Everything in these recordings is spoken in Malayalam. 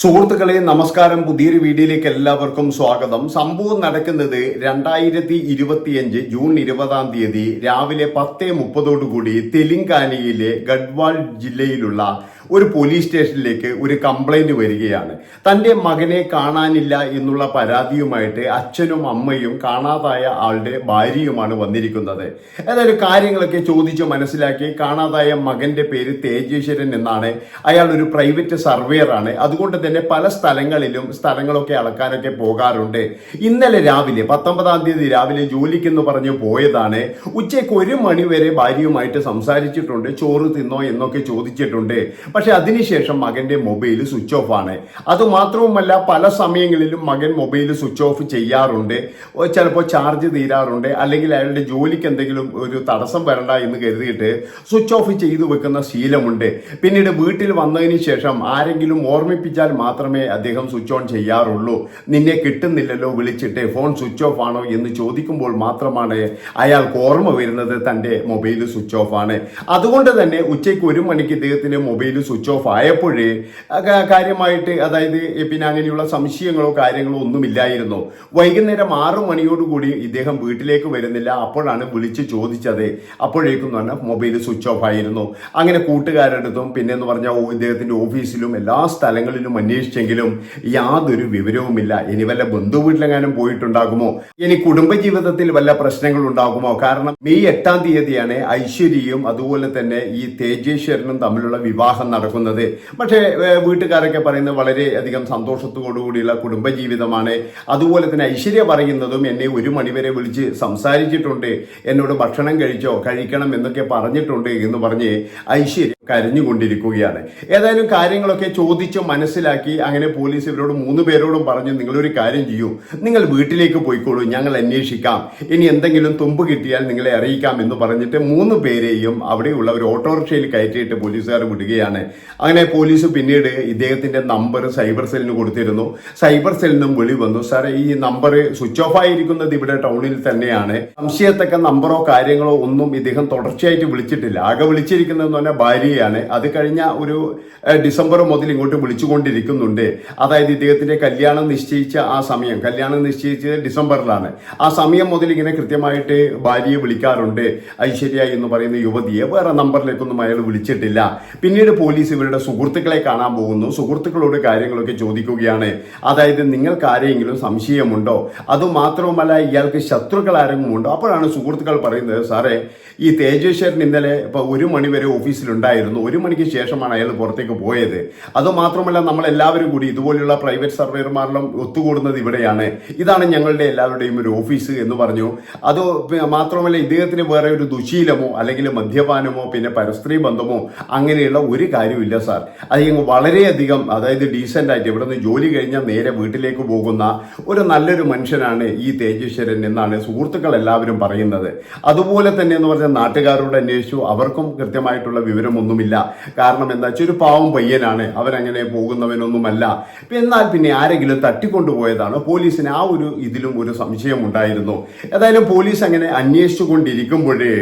സുഹൃത്തുക്കളെ നമസ്കാരം. പുതിയൊരു വീഡിയോയിലേക്ക് എല്ലാവർക്കും സ്വാഗതം. സംഭവം നടക്കുന്നത് രണ്ടായിരത്തി ഇരുപത്തിയഞ്ച് ജൂൺ ഇരുപതാം തീയതി രാവിലെ പത്ത് മുപ്പതോടുകൂടി തെലങ്കാനയിലെ ഗഡ്വാൾ ജില്ലയിലുള്ള ഒരു പോലീസ് സ്റ്റേഷനിലേക്ക് ഒരു കംപ്ലൈന്റ് വരികയാണ്. തന്റെ മകനെ കാണാനില്ല എന്നുള്ള പരാതിയുമായിട്ട് അച്ഛനും അമ്മയും കാണാതായ ആളുടെ ഭാര്യയുമാണ് വന്നിരിക്കുന്നത്. ഏതായാലും കാര്യങ്ങളൊക്കെ ചോദിച്ച് മനസ്സിലാക്കി കാണാതായ മകന്റെ പേര് തേജേശ്വരൻ എന്നാണ്. അയാൾ ഒരു പ്രൈവറ്റ് സർവേയർ ആണ്. അതുകൊണ്ട് തന്നെ പല സ്ഥലങ്ങളിലും സ്ഥലങ്ങളൊക്കെ അളക്കാനൊക്കെ പോകാറുണ്ട്. ഇന്നലെ രാവിലെ പത്തൊമ്പതാം തീയതി രാവിലെ ജോലിക്കെന്ന് പറഞ്ഞ് പോയതാണ്. ഉച്ചയ്ക്ക് ഒരു മണിവരെ ഭാര്യയുമായിട്ട് സംസാരിച്ചിട്ടുണ്ട്. ചോറ് തിന്നോ എന്നൊക്കെ ചോദിച്ചിട്ടുണ്ട്. പക്ഷെ അതിനുശേഷം മകന്റെ മൊബൈൽ സ്വിച്ച് ഓഫ് ആണ്. അതുമാത്രവുമല്ല പല സമയങ്ങളിലും മകൻ മൊബൈൽ സ്വിച്ച് ഓഫ് ചെയ്യാറുണ്ട്. ചിലപ്പോൾ ചാർജ് തീരാറുണ്ട്. അല്ലെങ്കിൽ അയാളുടെ ജോലിക്ക് എന്തെങ്കിലും ഒരു തടസ്സം വരണ്ട എന്ന് കരുതിയിട്ട് സ്വിച്ച് ഓഫ് ചെയ്തു വെക്കുന്ന ശീലമുണ്ട്. പിന്നീട് വീട്ടിൽ വന്നതിന് ശേഷം ആരെങ്കിലും ഓർമ്മിപ്പിച്ചാൽ മാത്രമേ അദ്ദേഹം സ്വിച്ച് ഓൺ ചെയ്യാറുള്ളൂ. നിന്നെ കിട്ടുന്നില്ലല്ലോ വിളിച്ചിട്ട് ഫോൺ സ്വിച്ച് ഓഫ് ആണോ എന്ന് ചോദിക്കുമ്പോൾ മാത്രമാണ് അയാൾക്ക് ഓർമ്മ വരുന്നത് തന്റെ മൊബൈൽ സ്വിച്ച് ഓഫ് ആണ്. അതുകൊണ്ട് തന്നെ ഉച്ചയ്ക്ക് ഒരു മണിക്ക് ഇദ്ദേഹത്തിന് മൊബൈൽ സ്വിച്ച് ഓഫ് ആയപ്പോഴേ കാര്യമായിട്ട് അതായത് പിന്നെ അങ്ങനെയുള്ള സംശയങ്ങളോ കാര്യങ്ങളോ ഒന്നുമില്ലായിരുന്നു. വൈകുന്നേരം ആറു മണിയോടുകൂടി ഇദ്ദേഹം വീട്ടിലേക്ക് വരുന്നില്ല. അപ്പോഴാണ് വിളിച്ച് ചോദിച്ചത്. അപ്പോഴേക്കും തന്നെ മൊബൈൽ സ്വിച്ച് ഓഫ് ആയിരുന്നു. അങ്ങനെ കൂട്ടുകാരടുത്തും പിന്നെ എന്ന് പറഞ്ഞാൽ ഇദ്ദേഹത്തിന്റെ ഓഫീസിലും എല്ലാ സ്ഥലങ്ങളിലും അന്വേഷിച്ചെങ്കിലും യാതൊരു വിവരവുമില്ല. ഇനി വല്ല ബന്ധു വീട്ടിലെങ്ങാനും പോയിട്ടുണ്ടാകുമോ? ഇനി കുടുംബജീവിതത്തിൽ വല്ല പ്രശ്നങ്ങൾ ഉണ്ടാകുമോ കാരണം മെയ് എട്ടാം തീയതിയാണ് ഐശ്വര്യയും അതുപോലെ തന്നെ ഈ തേജേശ്വരനും തമ്മിലുള്ള വിവാഹം നടക്കുന്നത്. പക്ഷേ വീട്ടുകാരൊക്കെ പറയുന്നത് വളരെ അധികം സന്തോഷത്തോടുകൂടിയുള്ള കുടുംബജീവിതമാണ്. അതുപോലെ തന്നെ ഐശ്വര്യ പറയുന്നതും എന്നെ ഒരു മണിവരെ വിളിച്ച് സംസാരിച്ചിട്ടുണ്ട്. എന്നോട് ഭക്ഷണം കഴിച്ചോ കഴിക്കണം എന്നൊക്കെ പറഞ്ഞിട്ടുണ്ട് എന്ന് പറഞ്ഞ് ഐശ്വര്യ കരഞ്ഞുകൊണ്ടിരിക്കുകയാണ്. ഏതായാലും കാര്യങ്ങളൊക്കെ ചോദിച്ച് മനസ്സിലാക്കി അങ്ങനെ പോലീസ് ഇവരോട് മൂന്ന് പേരോടും പറഞ്ഞു നിങ്ങളൊരു കാര്യം ചെയ്യൂ. നിങ്ങൾ വീട്ടിലേക്ക് പോയിക്കോളൂ ഞങ്ങൾ അന്വേഷിക്കാം. ഇനി എന്തെങ്കിലും തുമ്പ് കിട്ടിയാൽ നിങ്ങളെ അറിയിക്കാം എന്ന് പറഞ്ഞിട്ട് മൂന്ന് പേരെയും അവിടെയുള്ള ഒരു ഓട്ടോറിക്ഷയിൽ കയറ്റിയിട്ട് പോലീസുകാർ വിടുകയാണ്. അങ്ങനെ പോലീസ് പിന്നീട് ഇദ്ദേഹത്തിന്റെ നമ്പർ സൈബർ സെല്ലിന് കൊടുത്തിരുന്നു. സൈബർ സെല്ലിൽ നിന്നും വിളി വന്നു. സാറേ ഈ നമ്പർ സ്വിച്ച് ഓഫ് ആയിരിക്കുന്നത് ഇവിടെ ടൗണിൽ തന്നെയാണ്. സംശയത്തക്ക നമ്പറോ കാര്യങ്ങളോ ഒന്നും ഇദ്ദേഹം തുടർച്ചയായിട്ട് വിളിച്ചിട്ടില്ല. ആകെ വിളിച്ചിരിക്കുന്നതെന്ന് പറഞ്ഞാൽ ഭാര്യയാണ് അത് കഴിഞ്ഞ ഒരു ഡിസംബർ മുതൽ ഇങ്ങോട്ട് വിളിച്ചുകൊണ്ടിരിക്കുന്നുണ്ട്. അതായത് ഇദ്ദേഹത്തിന്റെ കല്യാണം നിശ്ചയിച്ച ആ സമയം കല്യാണം നിശ്ചയിച്ചത് ഡിസംബറിലാണ്. ആ സമയം മുതൽ ഇങ്ങനെ കൃത്യമായിട്ട് ഭാര്യയെ വിളിക്കാറുണ്ട്. ഐശ്വര്യ എന്ന് പറയുന്ന യുവതിയെ വേറെ നമ്പറിലേക്കൊന്നും അയാൾ വിളിച്ചിട്ടില്ല. പിന്നീട് പോലീസ് ഇവരുടെ സുഹൃത്തുക്കളെ കാണാൻ പോകുന്നു. സുഹൃത്തുക്കളോട് കാര്യങ്ങളൊക്കെ ചോദിക്കുകയാണ്. അതായത് നിങ്ങൾക്ക് ആരെങ്കിലും സംശയമുണ്ടോ? അതുമാത്രവുമല്ല ഇയാൾക്ക് ശത്രുക്കൾ ആരെങ്കിലും ഉണ്ടോ? അപ്പോഴാണ് സുഹൃത്തുക്കൾ പറയുന്നത് സാറേ ഈ തേജേശ്വരൻ ഇന്നലെ ഇപ്പൊ ഒരു മണി വരെ ഓഫീസിലുണ്ടായിരുന്നു ഒരു മണിക്ക് ശേഷമാണ് അയാൾ പുറത്തേക്ക് പോയത്. അതുമാത്രമല്ല നമ്മൾ എല്ലാവരും കൂടി ഇതുപോലെയുള്ള പ്രൈവറ്റ് സർവേയർമാരിലും ഒത്തുകൂടുന്നത് ഇവിടെയാണ്. ഇതാണ് ഞങ്ങളുടെ എല്ലാവരുടെയും ഒരു ഓഫീസ് എന്ന് പറഞ്ഞു. അത് മാത്രമല്ല ഇദ്ദേഹത്തിന് വേറെ ഒരു ദുശീലമോ അല്ലെങ്കിൽ മദ്യപാനമോ പിന്നെ പരസ്ത്രീ ബന്ധമോ അങ്ങനെയുള്ള ഒരു കാര്യമില്ല സാർ. അത് വളരെയധികം അതായത് ഡീസന്റ് ആയിട്ട് ഇവിടെ നിന്ന് ജോലി കഴിഞ്ഞാൽ നേരെ വീട്ടിലേക്ക് പോകുന്ന ഒരു നല്ലൊരു മനുഷ്യനാണ് ഈ തേജേശ്വരൻ എന്നാണ് സുഹൃത്തുക്കൾ എല്ലാവരും പറയുന്നത്. അതുപോലെ തന്നെ എന്ന് പറഞ്ഞാൽ നാട്ടുകാരോട് അന്വേഷിച്ചു. അവർക്കും കൃത്യമായിട്ടുള്ള വിവരമൊന്നുമില്ല കാരണം എന്താ വെച്ചാൽ ഒരു പാവം പയ്യനാണ്. അവരങ്ങനെ പോകുന്നവനൊന്നുമല്ല. എന്നാൽ പിന്നെ ആരെങ്കിലും തട്ടിക്കൊണ്ടുപോയതാണ്. പോലീസിന് ആ ഒരു ഇതിലും ഒരു സംശയം ഉണ്ടായിരുന്നു ഏതായാലും പോലീസ് അങ്ങനെ അന്വേഷിച്ചുകൊണ്ടിരിക്കുമ്പോഴേ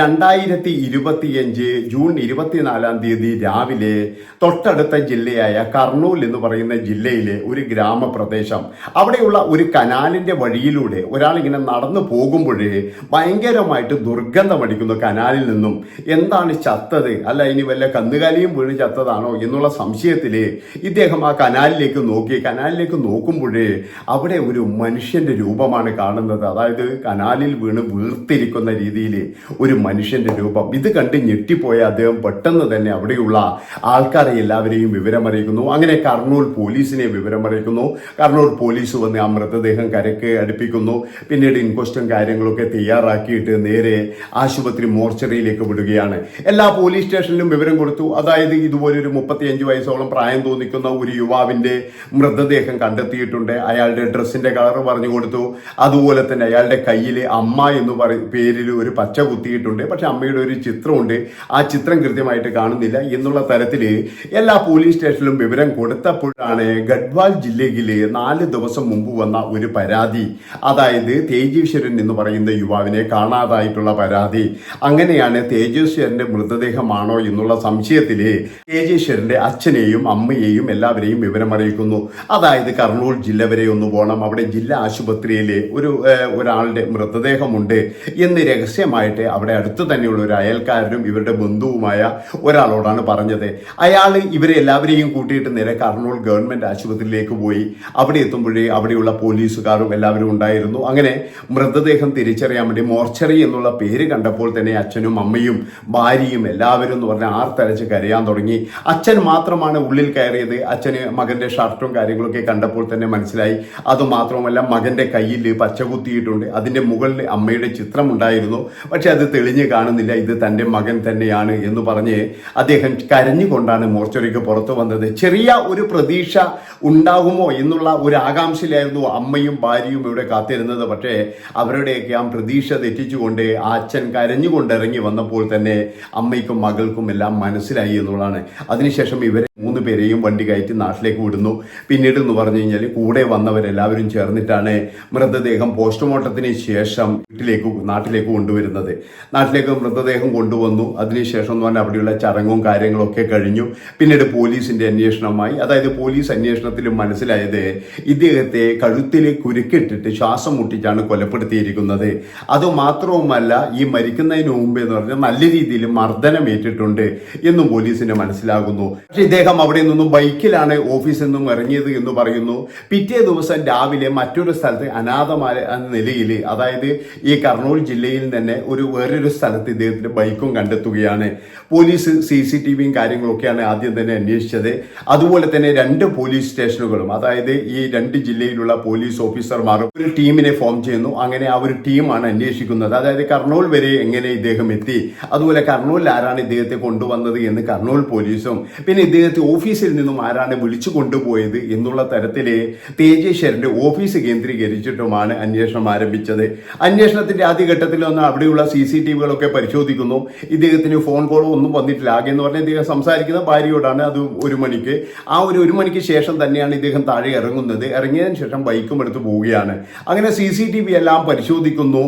രണ്ടായിരത്തി ഇരുപത്തിയഞ്ച് ജൂൺ ഇരുപത്തിനാലാം തീയതി രാവിലെ തൊട്ടടുത്ത ജില്ലയായ കർണൂൽ എന്ന് പറയുന്ന ജില്ലയിലെ ഒരു ഗ്രാമപ്രദേശം അവിടെയുള്ള ഒരു കനാലിന്റെ വഴിയിലൂടെ ഒരാളിങ്ങനെ നടന്നു പോകുമ്പോഴേ ഭയങ്കരമായിട്ട് ദുർഗന്ധമടിക്കുന്നു കനാലിൽ നിന്നും എന്താണ് ചത്തത്? അല്ല ഇനി വല്ല കന്നുകാലിയും വീണ് ചത്തതാണോ എന്നുള്ള സംശയത്തിൽ ഇദ്ദേഹം ആ കനാലിലേക്ക് നോക്കി. കനാലിലേക്ക് നോക്കുമ്പോഴേ അവിടെ ഒരു മനുഷ്യന്റെ രൂപമാണ് കാണുന്നത്. അതായത് കനാലിൽ വീണ് വീർത്തിരിക്കുന്ന രീതിയിൽ ഒരു മനുഷ്യന്റെ രൂപം. ഇത് കണ്ട് ഞെട്ടിപ്പോയ അദ്ദേഹം പെട്ടെന്ന് തന്നെ അവിടെയുള്ള ആൾക്കാരെ എല്ലാവരെയും വിവരമറിയിക്കുന്നു. അങ്ങനെ കർണൂൽ പോലീസിനെ വിവരമറിയിക്കുന്നു. കർണൂൽ പോലീസ് വന്ന് ആ മൃതദേഹം കരക്ക് അടുപ്പിക്കുന്നു. പിന്നീട് ഇൻക്വസ്റ്റും കാര്യങ്ങളൊക്കെ തയ്യാറാക്കിയിട്ട് നേരെ ആശുപത്രി മോർച്ചറിയിലേക്ക് വിടുകയാണ്. എല്ലാ പോലീസ് സ്റ്റേഷനിലും വിവരം കൊടുത്തു. അതായത് ഇതുപോലൊരു മുപ്പത്തിയഞ്ച് വയസ്സോളം പ്രായം തോന്നിക്കുന്ന ഒരു യുവാവിന്റെ മൃതദേഹം കണ്ടെത്തിയിട്ടുണ്ട്. അയാളുടെ ഡ്രസ്സിന്റെ കളർ പറഞ്ഞു കൊടുത്തു. അതുപോലെ തന്നെ അയാളുടെ കയ്യിൽ അമ്മ എന്ന് പറ പേരിൽ ഒരു പച്ച കുത്തിയിട്ടുണ്ട്. പക്ഷെ അമ്മയുടെ ഒരു ചിത്രമുണ്ട്. ആ ചിത്രം കൃത്യമായിട്ട് കാണുന്നില്ല എന്നുള്ള തരത്തിൽ എല്ലാ പോലീസ് സ്റ്റേഷനിലും വിവരം കൊടുത്തപ്പോഴാണ് ഗഡ്വാൾ ജില്ലയിലെ നാല് ദിവസം മുമ്പ് വന്ന ഒരു പരാതി. അതായത് തേജീശ്വരൻ എന്ന് പറയുന്ന യുവാവിനെ കാണാതായിട്ടുള്ള പരാതി. അങ്ങനെയാണ് തേജീശ്വരന്റെ മൃതദേഹമാണോ എന്നുള്ള സംശയത്തിൽ തേജേശ്വരന്റെ അച്ഛനെയും അമ്മയെയും എല്ലാവരെയും വിവരമറിയിക്കുന്നു. അതായത് കർണൂൽ ജില്ല വരെ ഒന്ന് പോകണം അവിടെ ജില്ലാ ആശുപത്രിയിലെ ഒരു ഒരാളുടെ മൃതദേഹമുണ്ട് എന്ന് രഹസ്യമായിട്ട് അവിടെ അടുത്ത് തന്നെയുള്ള ഒരു അയൽക്കാരനും ഇവരുടെ ബന്ധുവുമായ ഒരാളോടാണ് പറഞ്ഞത്. അയാൾ ഇവരെ എല്ലാവരെയും കൂട്ടിയിട്ട് നേരെ കർണൂൽ ഗവൺമെന്റ് ആശുപത്രിയിലേക്ക് പോയി. അവിടെ എത്തുമ്പോഴേ അവിടെയുള്ള പോലീസുകാരും എല്ലാവരും ഉണ്ടായിരുന്നു. അങ്ങനെ മൃതദേഹം തിരിച്ചറിയാൻ വേണ്ടി മോർച്ചറി എന്നുള്ള പേര് കണ്ടപ്പോൾ തന്നെ അച്ഛനും അമ്മയും ഭാര്യയും എല്ലാവരും എന്ന് പറഞ്ഞാൽ ആർത്തരച്ച് കരയാൻ തുടങ്ങി. അച്ഛൻ മാത്രമാണ് ഉള്ളിൽ കയറിയത്. അച്ഛന് മകന്റെ ഷർട്ടും കാര്യങ്ങളൊക്കെ കണ്ടപ്പോൾ തന്നെ മനസ്സിലായി. അതുമാത്രമല്ല മകന്റെ കയ്യിൽ പച്ച കുത്തിയിട്ടുണ്ട് അതിന്റെ മുകളിൽ അമ്മയുടെ ചിത്രം ഉണ്ടായിരുന്നു പക്ഷെ അത് തെളിഞ്ഞു കാണുന്നില്ല. ഇത് തന്റെ മകൻ തന്നെയാണ് എന്ന് പറഞ്ഞ് അദ്ദേഹം കരഞ്ഞുകൊണ്ടാണ് മോർച്ചറിക്ക് പുറത്തു വന്നത്. ചെറിയ ഒരു പ്രതീക്ഷ ഉണ്ടാകുമോ എന്നുള്ള ഒരു ആകാംക്ഷയിലായിരുന്നു അമ്മയും ഭാര്യയും ഇവിടെ കാത്തിരുന്നത്. പക്ഷേ അവരുടെയൊക്കെ ആ പ്രതീക്ഷ തെറ്റിച്ചുകൊണ്ട് ആ അച്ഛൻ കരഞ്ഞുകൊണ്ട് ഇറങ്ങി വന്നപ്പോൾ തന്നെ അമ്മയ്ക്കും മകൾക്കും എല്ലാം മനസ്സിലായി എന്നുള്ളതാണ്. അതിനുശേഷം ഇവരെ മൂന്ന് പേരെയും വണ്ടി കയറ്റി നാട്ടിലേക്ക് വിടുന്നു. പിന്നീട് എന്ന് പറഞ്ഞു കഴിഞ്ഞാൽ കൂടെ വന്നവരെല്ലാവരും ചേർന്നിട്ടാണ് മൃതദേഹം പോസ്റ്റ്മോർട്ടത്തിന് ശേഷം വീട്ടിലേക്ക് നാട്ടിലേക്ക് കൊണ്ടുവരുന്നത്. നാട്ടിലേക്ക് മൃതദേഹം കൊണ്ടുവന്നു. അതിനുശേഷം എന്ന് പറഞ്ഞാൽ അവിടെയുള്ള ചടങ്ങും കാര്യങ്ങളൊക്കെ കഴിഞ്ഞു. പിന്നീട് പോലീസിന്റെ അന്വേഷണമായി അതായത് പോലീസ് അന്വേഷണത്തിൽ മനസ്സിലായത് ഇദ്ദേഹത്തെ കഴുത്തിൽ കുരുക്കിട്ടിട്ട് ശ്വാസം മുട്ടിച്ചാണ് കൊലപ്പെടുത്തിയിരിക്കുന്നത്. അതുമാത്രവുമല്ല ഈ മരിക്കുന്നതിന് മുമ്പ് എന്ന് പറഞ്ഞാൽ നല്ല രീതിയിൽ മർദ്ദനമേറ്റിട്ടുണ്ട് എന്നും പോലീസിന് മനസ്സിലാകുന്നു. പക്ഷെ ഇദ്ദേഹം അവിടെ നിന്നും ബൈക്കിലാണ് ഓഫീസിൽ നിന്നും ഇറങ്ങിയത് എന്ന് പറയുന്നു. പിറ്റേ ദിവസം രാവിലെ മറ്റൊരു സ്ഥലത്ത് അനാഥമായ നിലയിൽ അതായത് ഈ കർണൂൽ ജില്ലയിൽ തന്നെ ഒരു വേറൊരു സ്ഥലത്ത് ഇദ്ദേഹത്തിന്റെ ബൈക്കും കണ്ടെത്തുകയാണ്. പോലീസ് സി സി ടി വിയും കാര്യങ്ങളൊക്കെയാണ് ആദ്യം തന്നെ അന്വേഷിച്ചത്. അതുപോലെ തന്നെ രണ്ട് പോലീസ് സ്റ്റേഷനുകളും അതായത് ഈ രണ്ട് ജില്ലയിലുള്ള പോലീസ് ഓഫീസർമാർ ഒരു ടീമിനെ ഫോം ചെയ്യുന്നു. അങ്ങനെ ആ ഒരു ടീമാണ് അന്വേഷിക്കുന്നത്. അതായത് കർണൂൽ വരെ എങ്ങനെ ഇദ്ദേഹം എത്തി? അതുപോലെ കർണൂലിൽ ആരാണ് ഇദ്ദേഹത്തെ കൊണ്ടുവന്നത് എന്ന് കർണൂൽ പോലീസും പിന്നെ ഇദ്ദേഹത്തെ ഓഫീസിൽ നിന്നും ആരാണ് വിളിച്ചു കൊണ്ടുപോയത് എന്നുള്ള തരത്തിലെ തേജേശ്വരന്റെ ഓഫീസ് കേന്ദ്രീകരിച്ചിട്ടുമാണ് അന്വേഷണം ആരംഭിച്ചത്. അന്വേഷണത്തിന്റെ ആദ്യഘട്ടത്തിൽ ഒന്ന് അവിടെയുള്ള സി സി ടി വികളൊക്കെ പരിശോധിക്കുന്നു. ഇദ്ദേഹത്തിന് ഫോൺ കോളോ ഒന്നും വന്നിട്ടില്ല. ആകെ എന്ന് പറഞ്ഞാൽ ഇദ്ദേഹം സംസാരിക്കുന്ന ഭാര്യയോടാണ് അത് ഒരു മണിക്ക്. ആ ഒരു ഒരു മണിക്ക് ശേഷം തന്നെയാണ് ഇദ്ദേഹം താഴെ ഇറങ്ങുന്നത്. ഇറങ്ങിയതിന് ശേഷം ബൈക്കും എടുത്ത് പോവുകയാണ്. അങ്ങനെ സി സി ടി വി എല്ലാം പരിശോധിക്കുന്നു.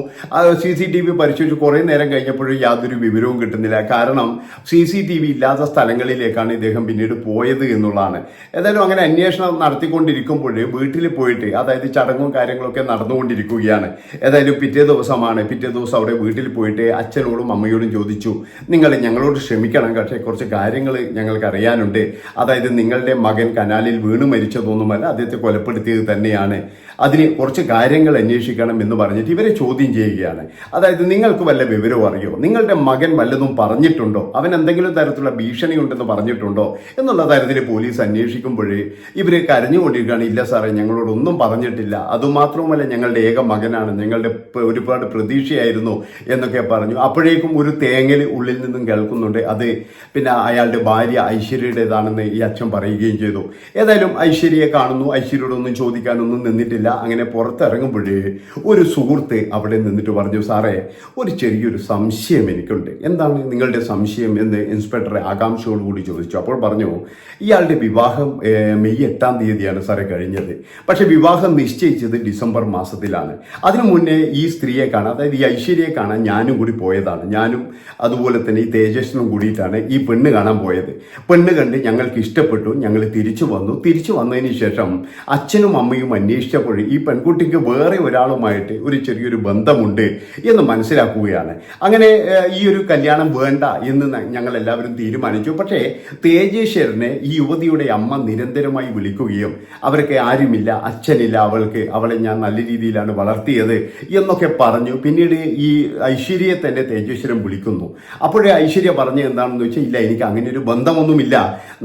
സി സി ടി വി പരിശോധിച്ച് കുറേ നേരം കഴിഞ്ഞപ്പോഴും യാതൊരു വിവരവും കിട്ടുന്നില്ല. കാരണം സി സി ടി വി ഇല്ലാത്ത സ്ഥലങ്ങളിലേക്കാണ് ഇദ്ദേഹം പിന്നീട് പോയത് എന്നുള്ളതാണ്. ഏതായാലും അങ്ങനെ അന്വേഷണം നടത്തിക്കൊണ്ടിരിക്കുമ്പോൾ വീട്ടിൽ പോയിട്ട് അതായത് ചടങ്ങും കാര്യങ്ങളൊക്കെ നടന്നുകൊണ്ടിരിക്കുകയാണ്. ഏതായാലും പിറ്റേ ദിവസമാണ് പിറ്റേ ദിവസം അവിടെ വീട്ടിൽ പോയിട്ട് അച്ഛനോടും അമ്മയോടും ചോദിച്ചു നിങ്ങൾ ഞങ്ങളോട് ക്ഷമിക്കണം പക്ഷേ കുറച്ച് കാര്യങ്ങൾ ഞങ്ങൾക്ക് അറിയാനുണ്ട്. അതായത് നിങ്ങളുടെ മകൻ കനാലിൽ വീണ് മരിച്ചതൊന്നുമല്ല അദ്ദേഹത്തെ കൊലപ്പെടുത്തിയത് തന്നെയാണ്. അതിന് കുറച്ച് കാര്യങ്ങൾ അന്വേഷിക്കണം എന്ന് പറഞ്ഞിട്ട് ഇവരെ ചോദ്യം ചെയ്യുകയാണ്. അതായത് നിങ്ങൾക്ക് വല്ല വിവരവും അറിയോ? നിങ്ങളുടെ മകൻ വല്ലതും പറഞ്ഞിട്ടുണ്ടോ? അവൻ എന്തെങ്കിലും തരത്തിലുള്ള ഭീഷണി ഉണ്ടെന്ന് പറഞ്ഞിട്ടുണ്ടോ? എന്നുള്ള തരത്തിൽ പോലീസ് അന്വേഷിക്കുമ്പോഴേ ഇവർ കരഞ്ഞുകൊണ്ടിരിക്കുകയാണ്. ഇല്ല സാറേ ഞങ്ങളോടൊന്നും പറഞ്ഞിട്ടില്ല. അതുമാത്രവുമല്ല ഞങ്ങളുടെ ഏക മകനാണ്. ഞങ്ങളുടെ ഒരുപാട് പ്രതീക്ഷയായിരുന്നു എന്നൊക്കെ പറഞ്ഞു. അപ്പോഴേക്കും ഒരു തേങ്ങൽ ഉള്ളിൽ നിന്നും കേൾക്കുന്നുണ്ട്. അത് പിന്നെ അയാളുടെ ഭാര്യ ഐശ്വര്യയുടേതാണെന്ന് ഈ അച്ഛൻ പറയുകയും ചെയ്തു. ഏതായാലും ഐശ്വര്യയെ കാണുന്നു. ഐശ്വര്യയോടൊന്നും ചോദിക്കാനൊന്നും നിന്നിട്ടില്ല. അങ്ങനെ പുറത്തിറങ്ങുമ്പോഴേ ഒരു സുഹൃത്ത് അവിടെ നിന്നിട്ട് പറഞ്ഞു സാറേ ഒരു ചെറിയൊരു സംശയം എനിക്കുണ്ട്. എന്താണ് നിങ്ങളുടെ സംശയം? എന്ന് ഇൻസ്പെക്ടറെ ആകാംക്ഷയോട് കൂടി ചോദിച്ചു. അപ്പോൾ പറഞ്ഞു ഇയാളുടെ വിവാഹം മെയ് എട്ടാം തീയതിയാണ് സാറേ കഴിഞ്ഞത്. പക്ഷെ വിവാഹം നിശ്ചയിച്ചത് ഡിസംബർ മാസത്തിലാണ്. അതിനു മുന്നേ ഈ സ്ത്രീയെ കാണാൻ അതായത് ഈ ഐശ്വര്യയെ കാണാൻ ഞാനും കൂടി പോയതാണ്. ഞാനും അതുപോലെ തന്നെ ഈ തേജസ്വിനും കൂടിയിട്ടാണ് ഈ പെണ്ണ് കാണാൻ പോയത്. പെണ്ണ് കണ്ട് ഞങ്ങൾക്ക് ഇഷ്ടപ്പെട്ടു. ഞങ്ങൾ തിരിച്ചു വന്നു. തിരിച്ചു വന്നതിന് ശേഷം അച്ഛനും അമ്മയും അന്വേഷിച്ചപ്പോൾ ഈ പെൺകുട്ടിക്ക് വേറെ ഒരാളുമായിട്ട് ഒരു ചെറിയൊരു ബന്ധമുണ്ട് എന്ന് മനസ്സിലാക്കുകയാണ്. അങ്ങനെ ഈ ഒരു കല്യാണം വേണ്ട എന്ന് ഞങ്ങൾ എല്ലാവരും തീരുമാനിച്ചു. പക്ഷേ തേജേശ്വരനെ ഈ യുവതിയുടെ അമ്മ നിരന്തരമായി വിളിക്കുകയും അവർക്ക് ആരുമില്ല അച്ഛനില്ല അവൾക്ക് അവളെ ഞാൻ നല്ല രീതിയിലാണ് വളർത്തിയത് എന്നൊക്കെ പറഞ്ഞു. പിന്നീട് ഈ ഐശ്വര്യയെ തന്നെ തേജേശ്വരൻ വിളിക്കുന്നു. അപ്പോഴേ ഐശ്വര്യ പറഞ്ഞ എന്താണെന്ന് വെച്ചാൽ ഇല്ല എനിക്ക് അങ്ങനെ ഒരു ബന്ധമൊന്നുമില്ല.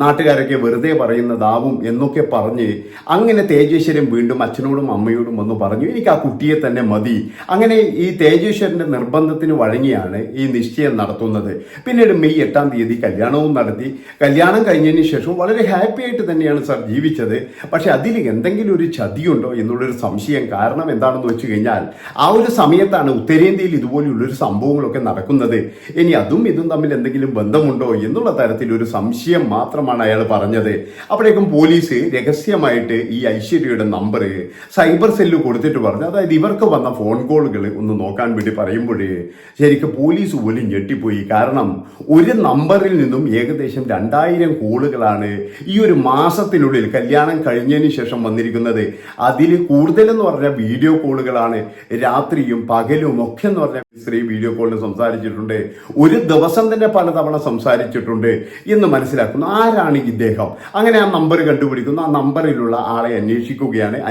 നാട്ടുകാരൊക്കെ വെറുതെ പറയുന്നതാവും എന്നൊക്കെ പറഞ്ഞ് അങ്ങനെ തേജേശ്വരൻ വീണ്ടും അച്ഛനോടും അമ്മയോടും വന്ന് പറഞ്ഞു എനിക്ക് ആ കുട്ടിയെ തന്നെ മതി. അങ്ങനെ ഈ തേജേശ്വരന്റെ നിർബന്ധത്തിന് വഴങ്ങിയാണ് ഈ നിശ്ചയം നടത്തുന്നത്. പിന്നീട് മെയ് എട്ടാം തീയതി കല്യാണവും നടത്തി. കല്യാണം കഴിഞ്ഞ കഴിഞ്ഞതിന് ശേഷം വളരെ ഹാപ്പി ആയിട്ട് തന്നെയാണ് സർ ജീവിച്ചത്. പക്ഷെ അതിൽ എന്തെങ്കിലും ഒരു ചതിയുണ്ടോ എന്നുള്ളൊരു സംശയം കാരണം എന്താണെന്ന് വെച്ച് കഴിഞ്ഞാൽ ആ ഒരു സമയത്താണ് ഉത്തരേന്ത്യയിൽ ഇതുപോലെയുള്ളൊരു സംഭവങ്ങളൊക്കെ നടക്കുന്നത്. ഇനി അതും ഇതും തമ്മിൽ എന്തെങ്കിലും ബന്ധമുണ്ടോ എന്നുള്ള തരത്തിലൊരു സംശയം മാത്രമാണ് അയാൾ പറഞ്ഞത്. അപ്പോഴേക്കും പോലീസ് രഹസ്യമായിട്ട് ഈ ഐശ്വര്യയുടെ നമ്പർ സൈബർ സെല്ല് കൊടുത്തിട്ട് പറഞ്ഞു. അതായത് ഇവർക്ക് വന്ന ഫോൺ കോളുകൾ ഒന്ന് നോക്കാൻ വേണ്ടി പറയുമ്പോഴേ ശരിക്കും പോലീസ് പോലും ഞെട്ടിപ്പോയി. കാരണം ഒരു നമ്പറിൽ നിന്നും ഏകദേശം രണ്ടായിരം കോളുകളാണ് ഈ ഒരു മാസത്തിനുള്ളിൽ കല്യാണം കഴിഞ്ഞതിന് ശേഷം വന്നിരിക്കുന്നത്. അതിൽ കൂടുതലെന്ന് പറഞ്ഞ വീഡിയോ കോളുകളാണ് രാത്രിയും പകലും ഒക്കെ എന്ന് പറഞ്ഞ സ്ത്രീ വീഡിയോ കോളിൽ സംസാരിച്ചിട്ടുണ്ട്. ഒരു ദിവസം തന്നെ പലതവണ സംസാരിച്ചിട്ടുണ്ട് എന്ന് മനസ്സിലാക്കുന്നു. ആരാണ് ഇദ്ദേഹം? അങ്ങനെ ആ നമ്പർ കണ്ടുപിടിക്കുന്നു. ആ നമ്പറിലുള്ള ആളെ അന്വേഷിക്കുകയാണ്.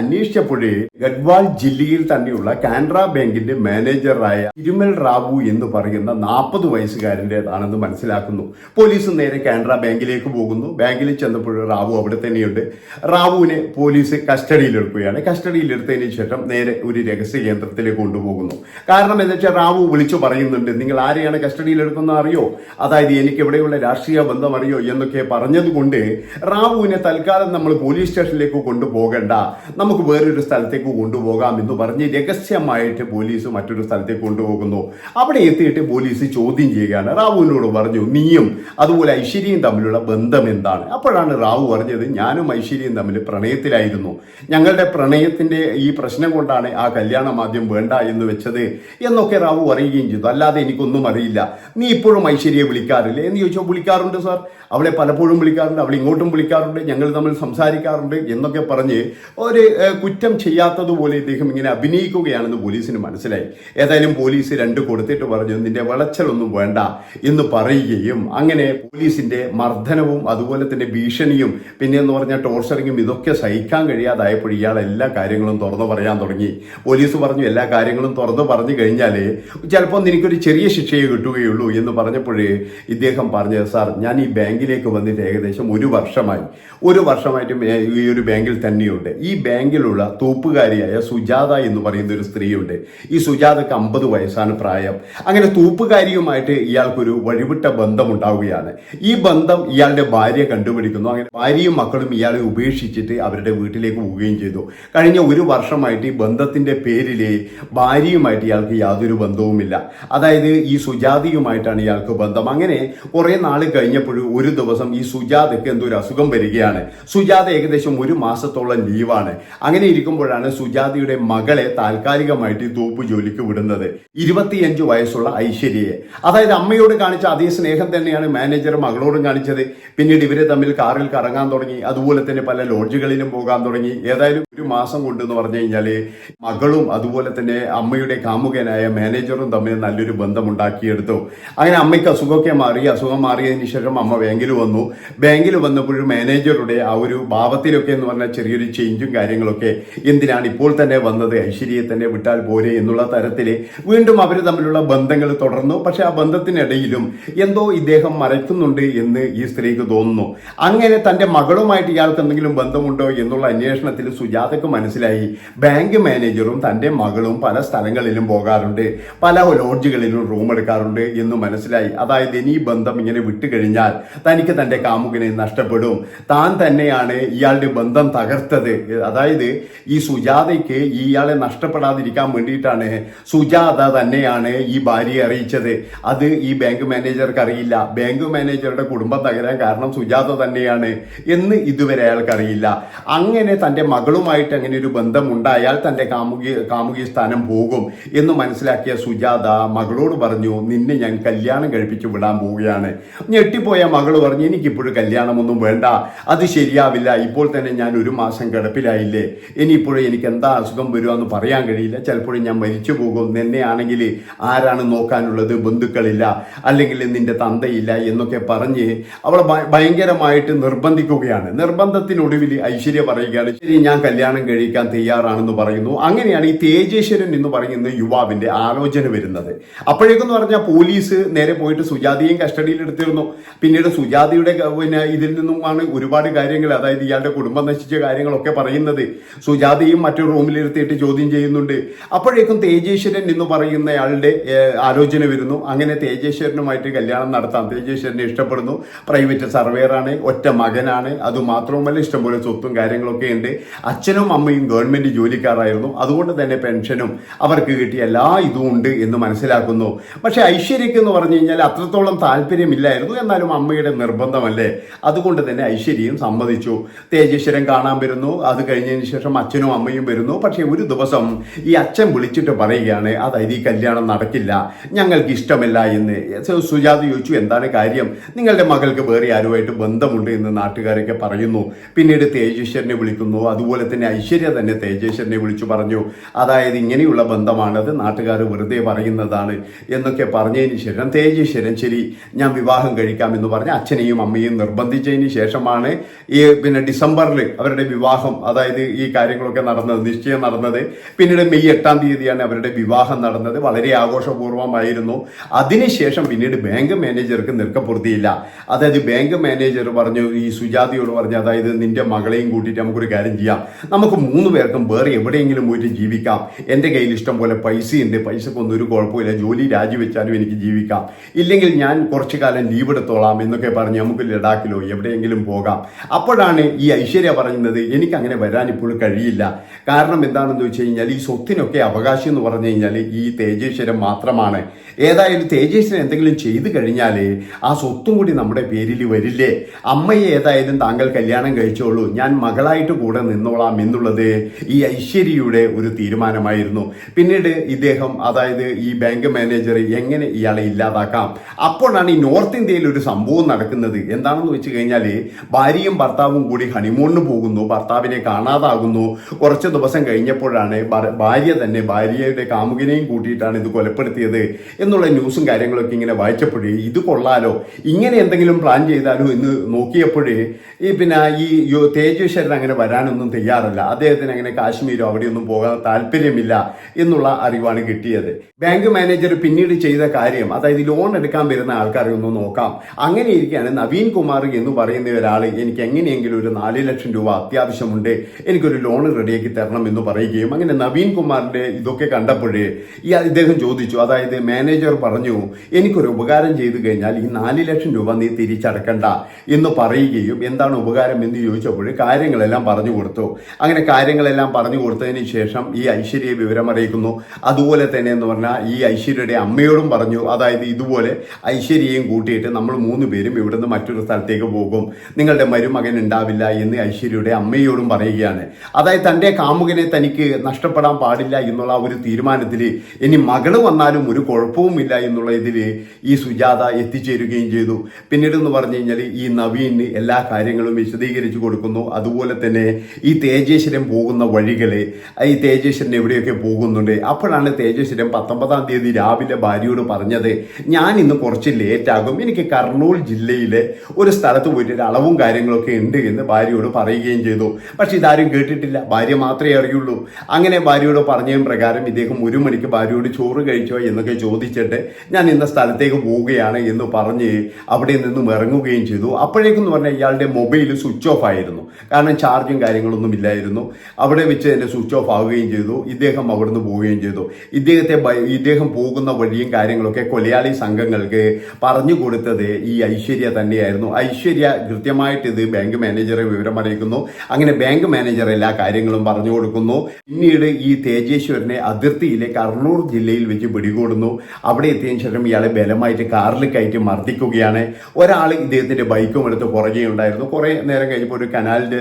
അന്വേഷിച്ചപ്പോഴേ ഗഡ്വാൾ ജില്ലയിൽ തന്നെയുള്ള കാനറ ബാങ്കിന്റെ മാനേജറായ തിരുമൽ റാവു എന്ന് പറയുന്ന നാൽപ്പത് വയസ്സുകാരന്റെതാണെന്ന് മനസ്സിലാക്കുന്നു. പോലീസ് നേരെ കാനറ ബാങ്കിലേക്ക് പോകുന്നു. ബാങ്കിൽ ചെന്നപ്പോൾ റാവു അവിടെ തന്നെയുണ്ട്. റാവുവിനെ പോലീസ് കസ്റ്റഡിയിലെടുക്കുകയാണ്. കസ്റ്റഡിയിലെടുത്തതിന് ശേഷം നേരെ ഒരു രഹസ്യ കേന്ദ്രത്തിലേക്ക് കൊണ്ടുപോകുന്നു. കാരണം എന്താ വെച്ചാൽ റാവു വിളിച്ചു പറയുന്നുണ്ട് നിങ്ങൾ ആരെയാണ് കസ്റ്റഡിയിലെടുക്കുന്നത് അറിയോ? അതായത് എനിക്ക് എവിടെയുള്ള രാഷ്ട്രീയ ബന്ധം അറിയോ? എന്നൊക്കെ പറഞ്ഞതുകൊണ്ട് റാവുവിനെ തൽക്കാലം നമ്മൾ പോലീസ് സ്റ്റേഷനിലേക്ക് കൊണ്ടുപോകണ്ട. നമുക്ക് വേറൊരു സ്ഥലത്തേക്ക് കൊണ്ടുപോകാം എന്ന് പറഞ്ഞ് രഹസ്യമായിട്ട് പോലീസ് മറ്റൊരു സ്ഥലത്തേക്ക് കൊണ്ടുപോകുന്നു. അവിടെ എത്തിയിട്ട് പോലീസ് ചോദ്യം ചെയ്യുകയാണ്. റാവുവിനോട് പറഞ്ഞു നീയും അതുപോലെ ഐശ്വര്യയും തമ്മിലുള്ള ബന്ധം എന്താണ്? അപ്പോഴാണ് റാവു പറഞ്ഞത് ഞാനും ഐശ്വര്യയും തമ്മിൽ പ്രണയത്തിലായിരുന്നു. ഞങ്ങളുടെ പ്രണയത്തിന്റെ ഈ പ്രശ്നം കൊണ്ടാണ് ആ കല്യാണം ആദ്യം വേണ്ട എന്ന് വെച്ചത് എന്നൊക്കെ റാവു അറിയുകയും ചെയ്തു. അല്ലാതെ എനിക്കൊന്നും അറിയില്ല. നീ ഇപ്പോഴും ഐശ്വര്യയെ വിളിക്കാറില്ലേ? എന്ന് ചോദിച്ചാൽ വിളിക്കാറുണ്ട് സാർ. അവളെ പലപ്പോഴും വിളിക്കാറുണ്ട്. അവൾ ഇങ്ങോട്ടും വിളിക്കാറുണ്ട്. ഞങ്ങൾ തമ്മിൽ സംസാരിക്കാറുണ്ട് എന്നൊക്കെ പറഞ്ഞ് ഒരു ഏഹ്, കുറ്റം ചെയ്യാത്തതുപോലെ ഇദ്ദേഹം ഇങ്ങനെ അഭിനയിക്കുകയാണെന്ന് പോലീസിന് മനസ്സിലായി. ഏതായാലും പോലീസ് രണ്ട് കൊടുത്തിട്ട് പറഞ്ഞു നിന്റെ വളച്ചലൊന്നും വേണ്ട എന്ന് പറയുകയും അങ്ങനെ പോലീസിന്റെ മർദ്ദനവും അതുപോലെ തന്നെ ഭീഷണിയും പിന്നെ എന്ന് പറഞ്ഞാൽ ടോർച്ചറിങ്ങും ഇതൊക്കെ സഹിക്കാൻ കഴിയാതായപ്പോൾ ഇയാൾ എല്ലാ കാര്യങ്ങളും തുറന്നു പറയാൻ തുടങ്ങി. പോലീസ് പറഞ്ഞു എല്ലാ കാര്യങ്ങളും തുറന്നു പറഞ്ഞു കഴിഞ്ഞാൽ ചിലപ്പോൾ നിനക്കൊരു ചെറിയ ശിക്ഷയെ കിട്ടുകയുള്ളൂ എന്ന് പറഞ്ഞപ്പോഴേ ഇദ്ദേഹം പറഞ്ഞത് സാർ ഞാൻ ഈ ബാങ്കിലേക്ക് വന്നിട്ട് ഏകദേശം ഒരു വർഷമായി. ഒരു വർഷമായിട്ടും ഈ ഒരു ബാങ്കിൽ തന്നെയുണ്ട്. ഈ ബാങ്കിലുള്ള തൂപ്പുകാരിയായ സുജാത എന്ന് പറയുന്ന ഒരു സ്ത്രീയുണ്ട്. ഈ സുജാതക്ക് അമ്പത് വയസ്സാണ് പ്രായം. അങ്ങനെ തൂപ്പുകാരിയുമായിട്ട് ഇയാൾക്കൊരു വഴിവിട്ട ബന്ധം ഉണ്ടാവുകയാണ് ഈ ബന്ധം ഇയാളുടെ ഭാര്യ കണ്ടുപിടിക്കുന്നു. അങ്ങനെ ഭാര്യയും മക്കളും ഇയാളെ ഉപേക്ഷിച്ചിട്ട് അവരുടെ വീട്ടിലേക്ക് പോവുകയും ചെയ്തു. കഴിഞ്ഞ ഒരു വർഷമായിട്ട് ഈ ബന്ധത്തിന്റെ പേരിൽ ഭാര്യയുമായിട്ട് ഇയാൾക്ക് യാതൊരു ബന്ധവുമില്ല. അതായത് ഈ സുജാതയുമായിട്ടാണ് ഇയാൾക്ക് ബന്ധം. അങ്ങനെ കുറെ നാൾ കഴിഞ്ഞപ്പോഴും ഒരു ദിവസം ഈ സുജാതയ്ക്ക് എന്തോ ഒരു അസുഖം വരികയാണ്. സുജാത ഏകദേശം ഒരു മാസത്തോളം ലീവാണ്. അങ്ങനെ ഇരിക്കുമ്പോഴാണ് സുജാതയുടെ മകളെ താൽക്കാലികമായിട്ട് ഈ തൂപ്പ് ജോലിക്ക് വിടുന്നത്. ഇരുപത്തിയഞ്ച് വയസ്സുള്ള ഐശ്വര്യയെ. അതായത് അമ്മയോട് കാണിച്ച അതേ സ്നേഹം തന്നെയാണ് മാനേജർ മകളോടും കാണിച്ചത്. പിന്നീട് ഇവരെ തമ്മിൽ കാറിൽ കറങ്ങാൻ തുടങ്ങി. അതുപോലെ തന്നെ പല ലോഡ്ജുകളിലും പോകാൻ തുടങ്ങി. ഏതായാലും ഒരു മാസം കൊണ്ടെന്ന് പറഞ്ഞു കഴിഞ്ഞാൽ മകളും അതുപോലെ തന്നെ അമ്മയുടെ കാമുകനായ മാനേജറും തമ്മിൽ നല്ലൊരു ബന്ധം ഉണ്ടാക്കിയെടുത്തു അങ്ങനെ അമ്മയ്ക്ക് അസുഖമൊക്കെ മാറി. അസുഖം മാറിയതിന് ശേഷം അമ്മ ബാങ്കിൽ വന്നു. ബാങ്കിൽ വന്നപ്പോഴും മാനേജറുടെ ആ ഒരു ഭാവത്തിലൊക്കെ എന്ന് പറഞ്ഞാൽ ചെറിയൊരു ചേഞ്ചും കാര്യങ്ങളൊക്കെ എന്തിനാണ് ഇപ്പോൾ തന്നെ വന്നത്? ഐശ്വര്യയെ തന്നെ വിട്ടാൽ പോരെ എന്നുള്ള തരത്തിൽ വീണ്ടും അവർ തമ്മിലുള്ള ബന്ധങ്ങൾ തുടർന്നു. പക്ഷെ ആ ബന്ധത്തിനിടയിലും എന്തോ ഇദ്ദേഹം മറയ്ക്കുന്നുണ്ട് എന്ന് ഈ സ്ത്രീക്ക് തോന്നുന്നു. അങ്ങനെ തന്റെ മകളുമായിട്ട് ഇയാൾക്ക് എന്തെങ്കിലും ബന്ധമുണ്ടോ എന്നുള്ള അന്വേഷണത്തിൽ സുജാതക്ക് മനസ്സിലായി. ബാങ്ക് മാനേജറും തന്റെ മകളും പല സ്ഥലങ്ങളിലും പോകാറുണ്ട്. പല ലോഡ്ജുകളിലും റൂം എടുക്കാറുണ്ട് എന്ന് മനസ്സിലായി. അതായത് ഇനി ബന്ധം ഇങ്ങനെ വിട്ടുകഴിഞ്ഞാൽ തനിക്ക് തന്റെ കാമുകനെ നഷ്ടപ്പെടും. താൻ തന്നെയാണ് ഇയാളുടെ ബന്ധം തകർത്തത്. അതായത് ഈ സുജാതയ്ക്ക് ഇയാളെ നഷ്ടപ്പെടാതിരിക്കാൻ വേണ്ടിയിട്ടാണ് സുജാത തന്നെയാണ് ഈ ഭാര്യയെ അറിയിച്ചത്. അത് ഈ ബാങ്ക് മാനേജർക്ക് അറിയില്ല. ബാങ്ക് മാനേജറുടെ കുടുംബം തകരാൻ കാരണം സുജാത തന്നെയാണ് എന്ന് ഇതുവരെ അയാൾക്ക് അറിയില്ല അങ്ങനെ തന്റെ മകളുമായിട്ട് അങ്ങനെ ഒരു ബന്ധമുണ്ടായാൽ തന്റെ കാമുകി കാമുകി സ്ഥാനം പോകും എന്ന് മനസ്സിലാക്കിയ സുജാത മകളോട് പറഞ്ഞു നിന്നെ ഞാൻ കല്യാണം കഴിപ്പിച്ചു വിടാൻ പോവുകയാണ്. ഞെട്ടിപ്പോയ മകൾ പറഞ്ഞു എനിക്കിപ്പോഴും കല്യാണമൊന്നും വേണ്ട. അത് ശരിയാവില്ല. ഇപ്പോൾ തന്നെ ഞാൻ ഒരു മാസം കിടപ്പിലായില്ലേ ഇനിയിപ്പോഴും എനിക്ക് എന്താ അസുഖം വരുമെന്ന് പറയാൻ കഴിയില്ല. ചിലപ്പോഴും ഞാൻ മരിച്ചു പോകും. നിന്നെ ആണെങ്കിൽ ആരാണ് നോക്കാനുള്ളത്? ബന്ധുക്കളില്ല. അല്ലെങ്കിൽ നിന്റെ തന്തയില്ല എന്നൊക്കെ പറഞ്ഞ് അവളെ ഭയങ്കരമായിട്ട് നിർബന്ധിക്കുകയാണ്. നിർബന്ധത്തിനൊടുവിൽ ഐശ്വര്യ പറയുകയാണ് ശരി ഞാൻ കല്യാണം കഴിക്കാൻ തയ്യാറാണെന്ന് പറയുന്നു. അങ്ങനെയാണ് ഈ തേജേശ്വരൻ എന്ന് പറയുന്ന യുവാവിന്റെ ആലോചന വരുന്നത്. അപ്പോഴേക്കും പറഞ്ഞാൽ പോലീസ് നേരെ പോയിട്ട് സുജാതയും കസ്റ്റഡിയിൽ എടുത്തിരുന്നു. പിന്നീട് സുജാതയുടെ പിന്നെ ഇതിൽ നിന്നുമാണ് ഒരുപാട് കാര്യങ്ങൾ അതായത് ഇയാളുടെ കുടുംബം നശിച്ച കാര്യങ്ങളൊക്കെ പറയുന്നത്. സുജാതയും മറ്റൊരു റൂമിലിരുത്തിയിട്ട് ചോദ്യം ചെയ്യുന്നുണ്ട്. അപ്പോഴേക്കും തേജേശ്വരൻ എന്ന് പറയുന്നയാളുടെ ആലോചന വരുന്നു. അങ്ങനെ തേജേശ്വരനുമായിട്ട് കല്യാണം നടത്താം. തേജേശ്വരനെ ഇഷ്ടപ്പെടുന്നു. പ്രൈവറ്റ് സർവേയറാണ്. ഒറ്റ മകനാണ്. അത് മാത്രവുമല്ല ഇഷ്ടംപോലെ സ്വത്തും കാര്യങ്ങളൊക്കെ ഉണ്ട്. അച്ഛനും അമ്മയും ഗവൺമെന്റ് ജോലിക്കാരായിരുന്നു. അതുകൊണ്ട് തന്നെ പെൻഷനും അവർക്ക് കിട്ടിയ എല്ലാ ഇതും ഉണ്ട് എന്ന് മനസ്സിലാക്കുന്നു. പക്ഷെ ഐശ്വര്യക്ക് എന്ന് പറഞ്ഞു കഴിഞ്ഞാൽ അത്രത്തോളം താല്പര്യമില്ലായിരുന്നു. എന്നാലും അമ്മയുടെ നിർബന്ധമല്ലേ? അതുകൊണ്ട് തന്നെ ഐശ്വര്യയും സമ്മതിച്ചു. തേജേശ്വരൻ കാണാൻ വരുന്നു. അത് കഴിഞ്ഞതിന് ശേഷം അച്ഛനും അമ്മയും വരുന്നു. പക്ഷേ ഒരു ദിവസം ഈ അച്ഛൻ വിളിച്ചിട്ട് പറയുകയാണ് അതായത് ഈ കല്യാണം നടക്കില്ല ഞങ്ങൾക്ക് ഇഷ്ടമില്ല എന്ന്. സുജാത ചോദിച്ചു എന്താണ് കാര്യം? നിങ്ങളുടെ മകൾക്ക് വേറെ ആരുമായിട്ട് ബന്ധമുണ്ട്? എന്ന് നാട്ടുകാരൊക്കെ പറയുന്നു. പിന്നീട് തേജേശ്വരനെ വിളിക്കുന്നു. അതുപോലെ തന്നെ ഐശ്വര്യ തന്നെ തേജേശ്വരനെ വിളിച്ചു പറഞ്ഞു അതായത് ഇങ്ങനെയുള്ള ബന്ധമാണത് നാട്ടുകാർ വെറുതെ പറയുന്നതാണ് എന്നൊക്കെ പറഞ്ഞതിന് ശേഷം തേജേശ്വരൻ ശരി ഞാൻ വിവാഹം കഴിക്കാം എന്ന് പറഞ്ഞ് അച്ഛനെയും അമ്മയും നിർബന്ധിച്ചതിന് ശേഷമാണ് ഈ പിന്നെ ഡിസംബറിൽ അവരുടെ വിവാഹം അതായത് ഈ കാര്യങ്ങളൊക്കെ നടന്നത് നിശ്ചയം നടന്നത്. പിന്നീട് മെയ് എട്ടാം തീയതിയാണ് അവരുടെ വിവാഹം നടന്നത്. വളരെ ആഘോഷപൂർവമായിരുന്നു. അതിനുശേഷം പിന്നീട് ബാങ്ക് മാനേജർക്ക് നിൽക്കപ്പുറത്തിയില്ല. അതായത് ബാങ്ക് മാനേജർ പറഞ്ഞു ഈ സുജാതിയോട് പറഞ്ഞു അതായത് നിന്റെ മകളെയും കൂട്ടിയിട്ട് നമുക്കൊരു കാര്യം ചെയ്യാം. നമുക്ക് മൂന്ന് പേർക്കും വേറെ എവിടെയെങ്കിലും പോയിട്ട് ജീവിക്കാം. എന്റെ കയ്യിൽ ഇഷ്ടം പോലെ പൈസയുണ്ട്. പൈസക്കൊന്നും ഒരു കുഴപ്പമില്ല. ജോലി രാജിവെച്ചാലും എനിക്ക് ജീവിക്കാം. ഇല്ലെങ്കിൽ ഞാൻ കുറച്ചു കാലം ലീവ് എടുത്തോളാം എന്നൊക്കെ പറഞ്ഞ് നമുക്ക് ലഡാക്കിലോ എവിടെയെങ്കിലും പോകാം. അപ്പോഴാണ് ഈ ഐശ്വര്യ പറയുന്നത് എനിക്ക് അങ്ങനെ വരാൻ ഇപ്പോൾ കഴിയില്ല. കാരണം എന്താണെന്ന് വെച്ച് കഴിഞ്ഞാൽ ഈ സ്വത്തിനൊക്കെ അവകാശം എന്ന് പറഞ്ഞു കഴിഞ്ഞാൽ ഈ തേജേശ്വരൻ മാത്രമാണ്. ഏതായാലും തേജേശ്വരൻ എന്തെങ്കിലും ചെയ്തു കഴിഞ്ഞാൽ ആ സ്വത്തും കൂടി നമ്മുടെ പേരിൽ വരില്ലേ? അമ്മയെ ഏതായാലും താങ്കൾ കല്യാണം കഴിച്ചോളൂ. ഞാൻ മകളായിട്ട് കൂടെ നിന്നോളാം എന്നുള്ളത് ഈ ഐശ്വര്യയുടെ ഒരു തീരുമാനമായിരുന്നു. പിന്നീട് ഇദ്ദേഹം അതായത് ഈ ബാങ്ക് മാനേജർ എങ്ങനെ ഇയാളെ ഇല്ലാതാക്കാം? അപ്പോഴാണ് ഈ നോർത്ത് ഇന്ത്യയിൽ ഒരു സംഭവം നടക്കുന്നത്. എന്താണെന്ന് വെച്ച് കഴിഞ്ഞാൽ ഭാര്യയും ഭർത്താവും കൂടി ഹണിമൂണിന് പോകുന്നു. ഭർത്താവിനെ കാണാതാകുന്നു. കുറച്ച് ദിവസം കഴിഞ്ഞപ്പോഴാണ് ഭാര്യ തന്നെ ഭാര്യയുടെ കാമുകനെയും കൂട്ടിയിട്ടാണ് ഇത് കൊലപ്പെടുത്തിയത് എന്നുള്ള ന്യൂസും കാര്യങ്ങളൊക്കെ ഇങ്ങനെ വായിച്ചപ്പോഴേ ഇത് കൊള്ളാലോ ഇങ്ങനെ എന്തെങ്കിലും പ്ലാൻ ചെയ്താലോ എന്ന് നോക്കിയപ്പോഴേ ഈ പിന്നെ ഈ തേജേശ്വരൻ അങ്ങനെ വരാനൊന്നും തയ്യാറല്ല. അദ്ദേഹത്തിന് അങ്ങനെ കാശ്മീരോ അവിടെയൊന്നും പോകാൻ താല്പര്യമില്ല എന്നുള്ള അറിവാണ് കിട്ടിയത്. ബാങ്ക് മാനേജർ പിന്നീട് ചെയ്ത കാര്യം അതായത് ലോൺ എടുക്കാൻ വരുന്ന ആൾക്കാരെ ഒന്ന് നോക്കാം. അങ്ങനെ ഇരിക്കുകയാണ് നവീൻ കുമാർ എന്ന് പറയുന്ന ഒരാൾ എനിക്ക് എങ്ങനെയെങ്കിലും ഒരു നാല് ലക്ഷം രൂപ അത്യാവശ്യമുണ്ട് എനിക്കൊരു ലോൺ റെഡിയാക്കി തരണം എന്ന് പറയുകയും അങ്ങനെ നവീൻ കുമാറിന്റെ ഇതൊക്കെ കണ്ടപ്പോഴേ ഈ ഇദ്ദേഹം ചോദിച്ചു അതായത് മാനേജർ പറഞ്ഞു എനിക്കൊരു ഉപകാരം ചെയ്തു കഴിഞ്ഞാൽ ഈ നാല് ലക്ഷം രൂപ നീ തിരിച്ചടക്കണ്ട എന്ന് പറയുകയും എന്താണ് ഉപകാരം എന്ന് ചോദിച്ചപ്പോൾ കാര്യങ്ങളെല്ലാം പറഞ്ഞു കൊടുത്തു. അങ്ങനെ കാര്യങ്ങളെല്ലാം പറഞ്ഞു കൊടുത്തതിന് ശേഷം ഈ ഐശ്വര്യയെ വിവരം അറിയിക്കുന്നു. അതുപോലെ തന്നെ എന്ന് പറഞ്ഞാൽ ഈ ഐശ്വര്യയുടെ അമ്മയോടും പറഞ്ഞു അതായത് ഇതുപോലെ ഐശ്വര്യയും കൂട്ടിയിട്ട് നമ്മൾ മൂന്ന് പേരും ഇവിടുന്ന് മറ്റൊരു സ്ഥലത്തേക്ക് പോകും. നിങ്ങളുടെ മരുമകൻ ഉണ്ടാവില്ല എന്ന് ഐശ്വര്യയുടെ അമ്മയോടും പറയുകയാണ്. അതായത് തന്റെ കാമുകനെ തനിക്ക് നഷ്ടപ്പെടാൻ പാടില്ല എന്നുള്ള ഒരു തീരുമാനത്തിൽ ഇനി മകൾ വന്നാലും ഒരു കുഴപ്പവുമില്ല എന്നുള്ള ഇതിൽ ഈ സുജാത എത്തിച്ചേരുകയും ചെയ്തു. പിന്നീട് എന്ന് പറഞ്ഞു കഴിഞ്ഞാൽ ഈ നവീന് എല്ലാ കാര്യങ്ങളും വിശദീകരിച്ചു കൊടുക്കുന്നു. അതുപോലെ തന്നെ ഈ തേജേശ്വരൻ പോകുന്ന വഴികൾ ഈ തേജേശ്വരൻ എവിടെയൊക്കെ പോകുന്നുണ്ട്? അപ്പോഴാണ് തേജേശ്വരൻ പത്തൊമ്പതാം തീയതി രാവിലെ ഭാര്യയോട് പറഞ്ഞത് ഞാൻ ഇന്ന് കുറച്ച് ലേറ്റാകും എനിക്ക് കർണൂൽ ജില്ലയിലെ ഒരു സ്ഥലത്ത് പോയിട്ട് ഒരു അളവും കാര്യങ്ങളൊക്കെ ഉണ്ട് എന്ന് ഭാര്യയോട് പറയുകയും ചെയ്തു. പക്ഷെ ഇതാരും കേട്ടിട്ടില്ല. ഭാര്യ മാത്രമേ അറിയുള്ളൂ. അങ്ങനെ ഭാര്യയോട് പറഞ്ഞതിന് പ്രകാരം ഇദ്ദേഹം ഒരു മണിക്ക് ഭാര്യയോട് ചോറ് കഴിച്ചോ എന്നൊക്കെ ചോദിച്ചിട്ട് ഞാൻ ഇന്ന സ്ഥലത്തേക്ക് പോവുകയാണ് എന്ന് പറഞ്ഞ് അവിടെ നിന്നും ഇറങ്ങുകയും ചെയ്തു. അപ്പോഴേക്കും പറഞ്ഞാൽ ഇയാളുടെ മൊബൈൽ സ്വിച്ച് ഓഫ് ആയിരുന്നു. കാരണം ചാർജും കാര്യങ്ങളൊന്നും ഇല്ലായിരുന്നു. അവിടെ വെച്ച് തന്നെ സ്വിച്ച് ഓഫ് ആവുകയും ചെയ്തു. ഇദ്ദേഹം അവിടുന്ന് പോവുകയും ചെയ്തു. ഇദ്ദേഹത്തെ ഇദ്ദേഹം പോകുന്ന വഴിയും കാര്യങ്ങളൊക്കെ കൊലയാളി സംഘങ്ങൾക്ക് പറഞ്ഞു കൊടുത്തത് ഈ ഐശ്വര്യ തന്നെയായിരുന്നു. ഐശ്വര്യ കൃത്യമായിട്ട് ഇത് ബാങ്ക് മാനേജറെ വിവരം അറിയിക്കുന്നു അങ്ങനെ ബാങ്ക് മാനേജർ എല്ലാ കാര്യങ്ങളും പറഞ്ഞു കൊടുക്കുന്നു. പിന്നീട് ഈ തേജേശ്വരനെ അതിർത്തിയിലെ കർണൂർ ജില്ലയിൽ വെച്ച് പിടികൂടുന്നു. അവിടെ എത്തിയതിനു ശേഷം ഇയാളെ ബലമായിട്ട് കാറിൽ കയറ്റി മർദ്ദിക്കുകയാണ്. ഒരാൾ ഇദ്ദേഹത്തിന്റെ ബൈക്കും എടുത്ത് പുറകെ ഉണ്ടായിരുന്നു കുറെ നേരം കഴിഞ്ഞപ്പോൾ ഒരു കനാലിന്റെ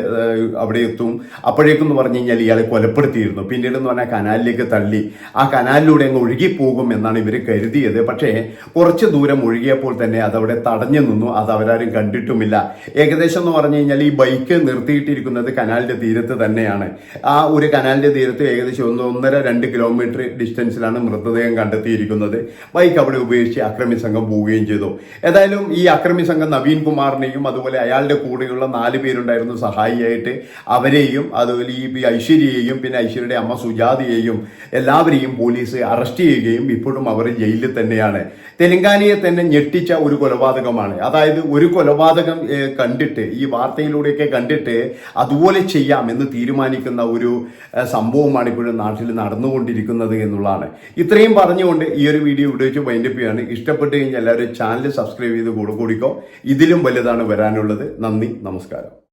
അവിടെ എത്തും. അപ്പോഴേക്കും എന്ന് പറഞ്ഞു കഴിഞ്ഞാൽ ഇയാളെ കൊലപ്പെടുത്തിയിരുന്നു. പിന്നീട് എന്ന് പറഞ്ഞാൽ കനാലിലേക്ക് തള്ളി. ആ കനാലിലൂടെ അങ്ങ് ഒഴുകിപ്പോകും എന്നാണ് ഇവർ കരുതിയത്. പക്ഷേ കുറച്ച് ദൂരം ഒഴുകിയപ്പോൾ തന്നെ അതവിടെ തടഞ്ഞു നിന്നു. അത് അവരാരും കണ്ടിട്ടുമില്ല. ഏകദേശം എന്ന് പറഞ്ഞു കഴിഞ്ഞാൽ ഈ ബൈക്ക് നിർത്തിയിട്ടിരിക്കുന്നത് കനാലിന്റെ തീരത്ത് തന്നെയാണ്. ആ ഒരു കനാലിന്റെ തീരത്ത് ഏകദേശം ഒന്ന് ഒന്നര രണ്ട് കിലോമീറ്റർ ഡിസ്റ്റൻസിലാണ് മൃതദേഹം കണ്ടെത്തിയിരിക്കുന്നത്. ബൈക്ക് അവിടെ ഉപേക്ഷിച്ച് അക്രമി സംഘം പോവുകയും ചെയ്തു. ഏതായാലും ഈ അക്രമി സംഘം നവീൻ കുമാറിനെയും അതുപോലെ അയാളുടെ കൂടെയുള്ള നാല് പേരുണ്ടായിരുന്നു സഹായിയായിട്ട് അവരെയും അതുപോലെ ഈ ഐശ്വര്യയെയും പിന്നെ ഐശ്വര്യയുടെ അമ്മ സുജാതയെയും എല്ലാവരെയും പോലീസ് അറസ്റ്റ് ചെയ്യുകയും ഇപ്പോഴും അവർ ജയിലിൽ തന്നെയാണ്. തെലങ്കാനയെ തന്നെ ഞെട്ടിച്ച ഒരു കൊലപാതകമാണ്. അതായത് ഒരു കൊലപാതകം കണ്ടിട്ട് ഈ വാർത്തയിലൂടെയൊക്കെ കണ്ടിട്ട് അതുപോലെ ചെയ്യാം എന്ന് തീരുമാനിക്കുന്ന ഒരു സംഭവമാണ് ഇപ്പോഴും നാട്ടിൽ നടന്നുകൊണ്ടിരിക്കുന്നത് എന്നുള്ളതാണ്. ഇത്രയും പറഞ്ഞുകൊണ്ട് ഈ ഒരു വീഡിയോ ഇവിടെ വെച്ച് വൈൻഡപ്പ് ചെയ്യാണ്. ഇഷ്ടപ്പെട്ട് കഴിഞ്ഞാൽ എല്ലാവരും ചാനൽ സബ്സ്ക്രൈബ് ചെയ്ത് കൂടെ കൂടിക്കോ. ഇതിലും വലുതാണ് വരാനുള്ളത്. നന്ദി നമസ്കാരം.